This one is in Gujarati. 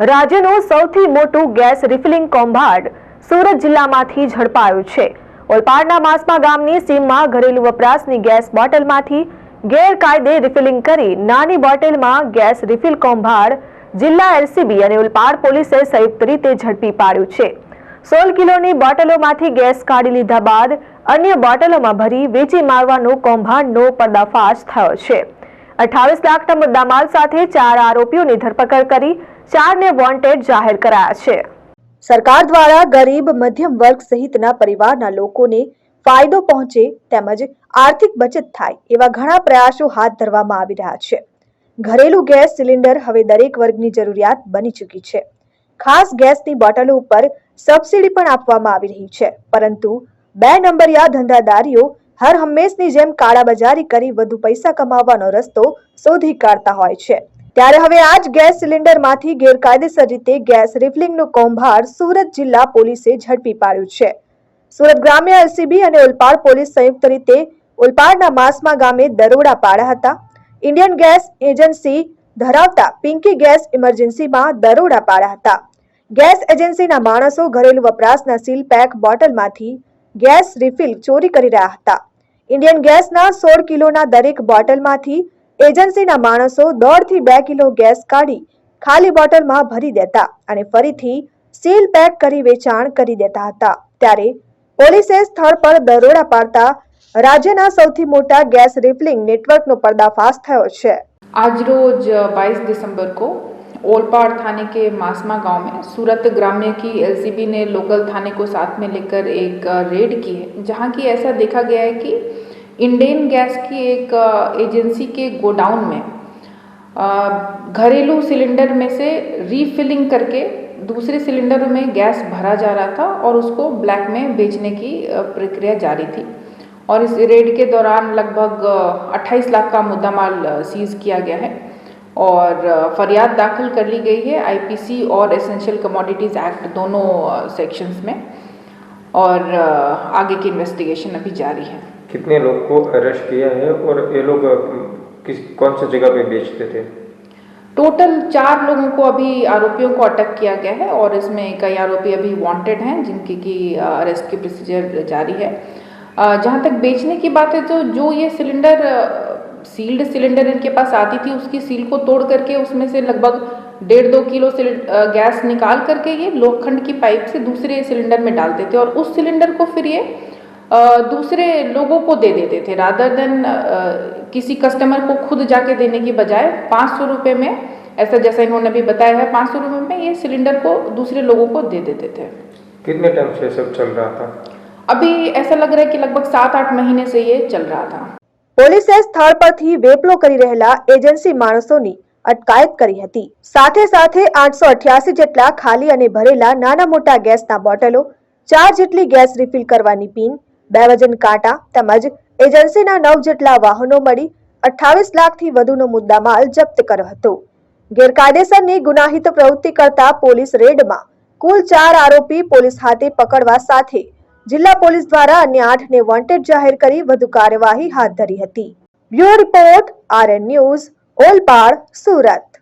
રાજ્યનું સૌથી મોટું ગેસ રિફિલિંગ કૌભાંડ સુરત જિલ્લામાંથી ઝડપાયું છે. ઓલપાડના માસમા ગામની સીમમાં ઘરેલું વપરાશની ગેસ બોટલમાંથી ગેરકાયદે રિફિલિંગ કરી નાની બોટલમાં ગેસ રિફિલ કૌભાંડ જિલ્લા એલસીબી અને ઉલપાડ પોલીસે સંયુક્ત રીતે ઝડપી પાડ્યું છે. સોળ કિલોની બોટલોમાંથી ગેસ કાઢી લીધા બાદ અન્ય બોટલોમાં ભરી વેચી મારવાનો કૌભાંડનો પર્દાફાશ થયો છે. અઠાવીસ લાખના મુદ્દામાલ સાથે ચાર આરોપીઓની ધરપકડ કરી ચારને વોન્ટેડ જાહેર કરાયા છે. સરકાર દ્વારા ગરીબ, મધ્યમ વર્ગ સહિતના પરિવારના લોકોને ફાયદો પહોંચે તેમજ આર્થિક બચત થાય એવા ઘણા પ્રયાસો હાથ ધરવામાં આવી રહ્યા છે. ઘરેલું ગેસ સિલિન્ડર હવે દરેક વર્ગની જરૂરિયાત બની ચૂકી છે. ખાસ ગેસની બોટલો ઉપર સબસિડી પણ આપવામાં આવી રહી છે. પરંતુ બે નંબરિયા ધંધાદારીઓ હર હંમેશની જેમ કાળાબજારી કરી વધુ પૈસા કમાવાનો રસ્તો શોધી કાઢતા હોય છે. ત્યારે હવે આ જ ગેસ સિલિન્ડરમાંથી ગેરકાયદેસર રીતે ગેસ રિફિલિંગનું કૌભાંડ સુરત જિલ્લા પોલીસે ઝડપી પાડ્યું છે. સુરત ગ્રામ્ય એલસીબી અને ઓલપાડ પોલીસ સંયુક્ત રીતે ઓલપાડના માસમા ગામે દરોડા પાડ્યા હતા. ઇન્ડિયન ગેસ એજન્સી ધરાવતા પિંકી ગેસ ઇમરજન્સીમાં દરોડા પાડ્યા હતા. ગેસ એજન્સીના માણસો ઘરેલું વપરાશના સીલ પેક બોટલમાંથી ગેસ રિફિલ ચોરી કરી રહ્યા હતા. ઇન્ડિયન ગેસના સોળ કિલોના દરેક બોટલમાંથી એજન્સીના માણસો દોઢથી બે કિલો ગેસ કાઢી ખાલી બોટલમાં ભરી દેતા અને ફરીથી સીલ પેક કરી વેચાણ કરી દેતા હતા. ત્યારે પોલીસે સ્થળ પર દરોડા પાડતા રાજ્યના સૌથી મોટા ગેસ રિફિલિંગ નેટવર્કનો પર્દાફાશ થયો છે. આજરોજ બાવીસ ડિસેમ્બર કો ओलपाड़ थाने के मासमा गाँव में। सूरत ग्राम्य की एलसीबी ने लोकल थाने को साथ में लेकर एक रेड की है, जहाँ की ऐसा देखा गया है कि इंडेन गैस की एक एजेंसी के गोडाउन में घरेलू सिलेंडर में से रीफिलिंग करके दूसरे सिलेंडर में गैस भरा जा रहा था और उसको ब्लैक में बेचने की प्रक्रिया जारी थी। और इस रेड के दौरान लगभग 28 लाख का मुद्दा माल सीज किया गया है। और फरियाद दाखिल कर ली गई है आईपीसी और एसेंशियल कमोडिटीज़ एक्ट दोनों सेक्शंस में और आगे की इन्वेस्टिगेशन अभी जारी है। कितने लोग को अरेस्ट किया है और ये लोग किस कौन सी जगह पे बेचते थे? टोटल चार लोगों को अभी आरोपियों को अटक किया गया है और इसमें कई आरोपी अभी वांटेड हैं जिनकी की अरेस्ट की प्रोसीजर जारी है। जहाँ तक बेचने की बात है तो जो ये सिलेंडर सील्ड सिलेंडर इनके पास आती थी उसकी सील को तोड़ करके उसमें से लगभग डेढ़ दो किलो सिलिं- गैस निकाल करके ये लोखंड की पाइप से दूसरे सिलेंडर में डालते थे और उस सिलेंडर को फिर ये दूसरे लोगों को दे देते थे रादर देन किसी कस्टमर को खुद जाके देने की बजाय पाँच सौ रुपये में ऐसा जैसा इन्होंने अभी बताया है पाँच सौ रुपये में ये सिलेंडर को दूसरे लोगों को दे देते थे। कितने टाइम से सब चल रहा था? अभी ऐसा लग रहा है कि लगभग सात आठ महीने से ये चल रहा था। પોલીસે સ્થળ પરથી વેપલો કરી રહેલા એજન્સી માણસોની અટકાયત કરી હતી. સાથે સાથે આઠસો અઠ્યાસી જેટલા ખાલી અને ભરેલા નાના મોટા ગેસના બોટલો, ચાર જેટલી ગેસ રિફિલ કરવાની પિન, બે વજન કાંટા તેમજ એજન્સીના નવ જેટલા વાહનો મળી અઠ્ઠાવીસ લાખથી વધુનો મુદ્દામાલ જપ્ત કર્યો હતો. ગેરકાયદેસરની ગુનાહિત પ્રવૃત્તિ કરતા પોલીસ રેડમાં કુલ ચાર આરોપી પોલીસ હાથે પકડવા સાથે જિલ્લા પોલીસ દ્વારા અન્ય આઠને વોન્ટેડ જાહેર કરી વધુ કાર્યવાહી હાથ ધરી હતી. Bureau report RN news, Olpad, Surat.